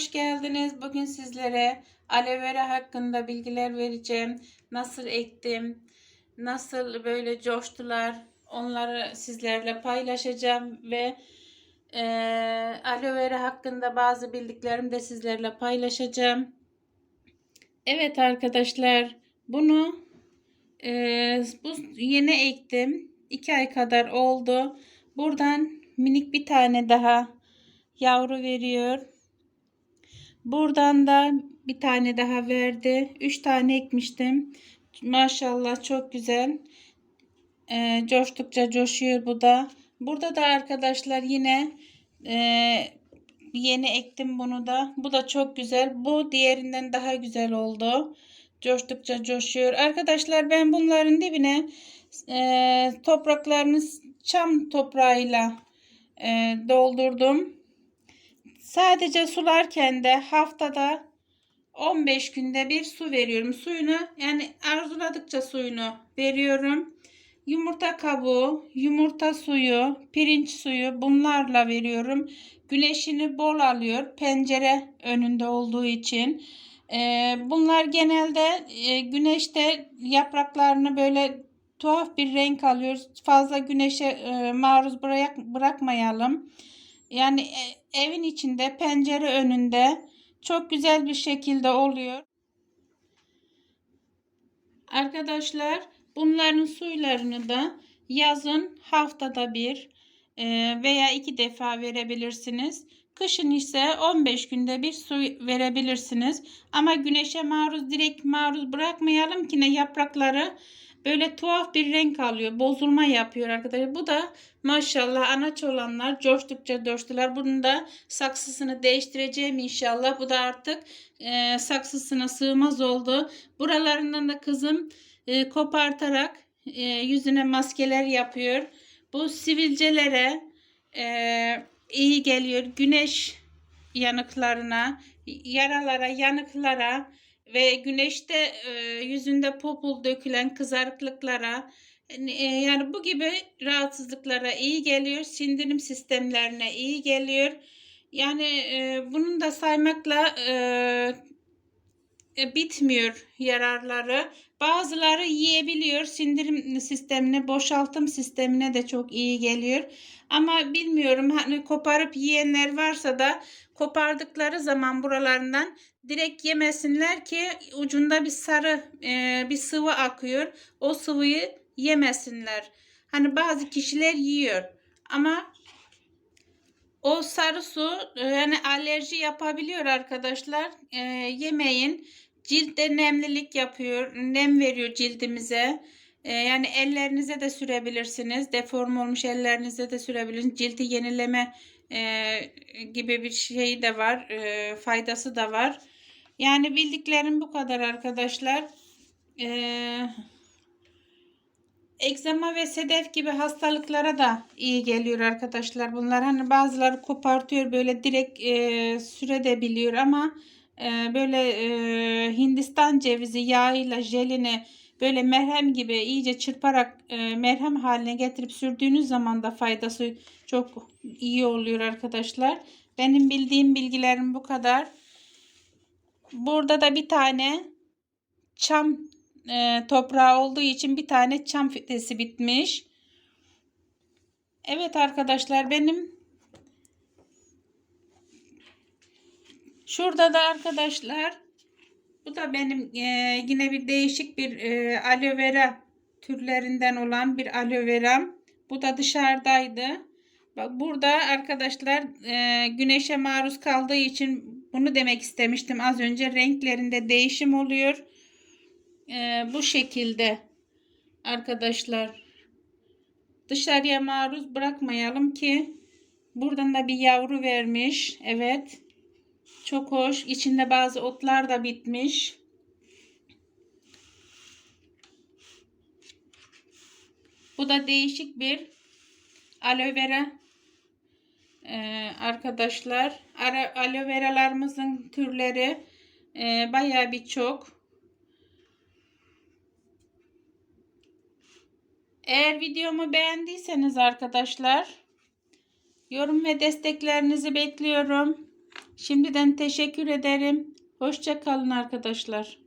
hoş geldiniz. Bugün sizlere aloe vera hakkında bilgiler vereceğim. Nasıl ektim, nasıl böyle coştular onları sizlerle paylaşacağım ve eee aloe vera hakkında bazı bildiklerimi de sizlerle paylaşacağım. Evet arkadaşlar bunu eee, bu yeni ektim. 2 ay kadar oldu. Buradan minik bir tane daha yavru veriyor. Buradan da bir tane daha verdi. 3 tane ekmiştim. Maşallah çok güzel. Ee, coştukça coşuyor bu da. Burada da arkadaşlar yine e, yeni ektim bunu da. Bu da çok güzel. Bu diğerinden daha güzel oldu. Coştukça coşuyor. Arkadaşlar ben bunların dibine e, topraklarını çam toprağıyla e, doldurdum. Sadece sularken de haftada 15 günde bir su veriyorum. Suyunu yani arzuladıkça suyunu veriyorum. Yumurta kabuğu, yumurta suyu, pirinç suyu bunlarla veriyorum. Güneşini bol alıyor pencere önünde olduğu için. Ee, bunlar genelde e, güneşte yapraklarını böyle tuhaf bir renk alıyor. Fazla güneşe e, maruz bırak, bırakmayalım. Yani e, evin içinde pencere önünde çok güzel bir şekilde oluyor. Arkadaşlar bunların suylarını da yazın haftada bir e, veya iki defa verebilirsiniz. Kışın ise 15 günde bir su verebilirsiniz. Ama güneşe maruz direkt maruz bırakmayalım ki ne yaprakları böyle tuhaf bir renk alıyor. Bozulma yapıyor arkadaşlar. Bu da maşallah anaç olanlar coştukça coştular. Bunun da saksısını değiştireceğim inşallah. Bu da artık e, saksısına sığmaz oldu. Buralarından da kızım e, kopartarak e, yüzüne maskeler yapıyor. Bu sivilcelere e, iyi geliyor. Güneş yanıklarına, yaralara, yanıklara ve güneşte e, yüzünde popul dökülen kızarıklıklara e, yani bu gibi rahatsızlıklara iyi geliyor. Sindirim sistemlerine iyi geliyor. Yani e, bunun da saymakla e, bitmiyor yararları. Bazıları yiyebiliyor. Sindirim sistemine, boşaltım sistemine de çok iyi geliyor. Ama bilmiyorum hani koparıp yiyenler varsa da kopardıkları zaman buralarından direkt yemesinler ki ucunda bir sarı e, bir sıvı akıyor. O sıvıyı yemesinler. Hani bazı kişiler yiyor ama o sarı su e, yani alerji yapabiliyor arkadaşlar. E, yemeyin. Ciltte nemlilik yapıyor. Nem veriyor cildimize. E, yani ellerinize de sürebilirsiniz. Deform olmuş ellerinize de sürebilirsiniz. Cildi yenileme e, gibi bir şey de var. E, faydası da var. Yani bildiklerim bu kadar arkadaşlar. Eee Egzama ve sedef gibi hastalıklara da iyi geliyor arkadaşlar. Bunlar hani bazıları kopartıyor böyle direkt e, süredebiliyor ama e, böyle e, Hindistan cevizi yağıyla jelini böyle merhem gibi iyice çırparak e, merhem haline getirip sürdüğünüz zaman da faydası çok iyi oluyor arkadaşlar. Benim bildiğim bilgilerim bu kadar. Burada da bir tane çam e, toprağı olduğu için bir tane çam fidesi bitmiş. Evet arkadaşlar benim şurada da arkadaşlar bu da benim e, yine bir değişik bir e, aloe vera türlerinden olan bir aloe veram. Bu da dışarıdaydı. Bak burada arkadaşlar e, güneşe maruz kaldığı için bunu demek istemiştim az önce. Renklerinde değişim oluyor e, bu şekilde arkadaşlar. Dışarıya maruz bırakmayalım ki buradan da bir yavru vermiş. Evet. Çok hoş. İçinde bazı otlar da bitmiş. Bu da değişik bir aloe vera ee, arkadaşlar. Aloe veralarımızın türleri e, baya bir Eğer videomu beğendiyseniz arkadaşlar yorum ve desteklerinizi bekliyorum. Şimdiden teşekkür ederim. Hoşça kalın arkadaşlar.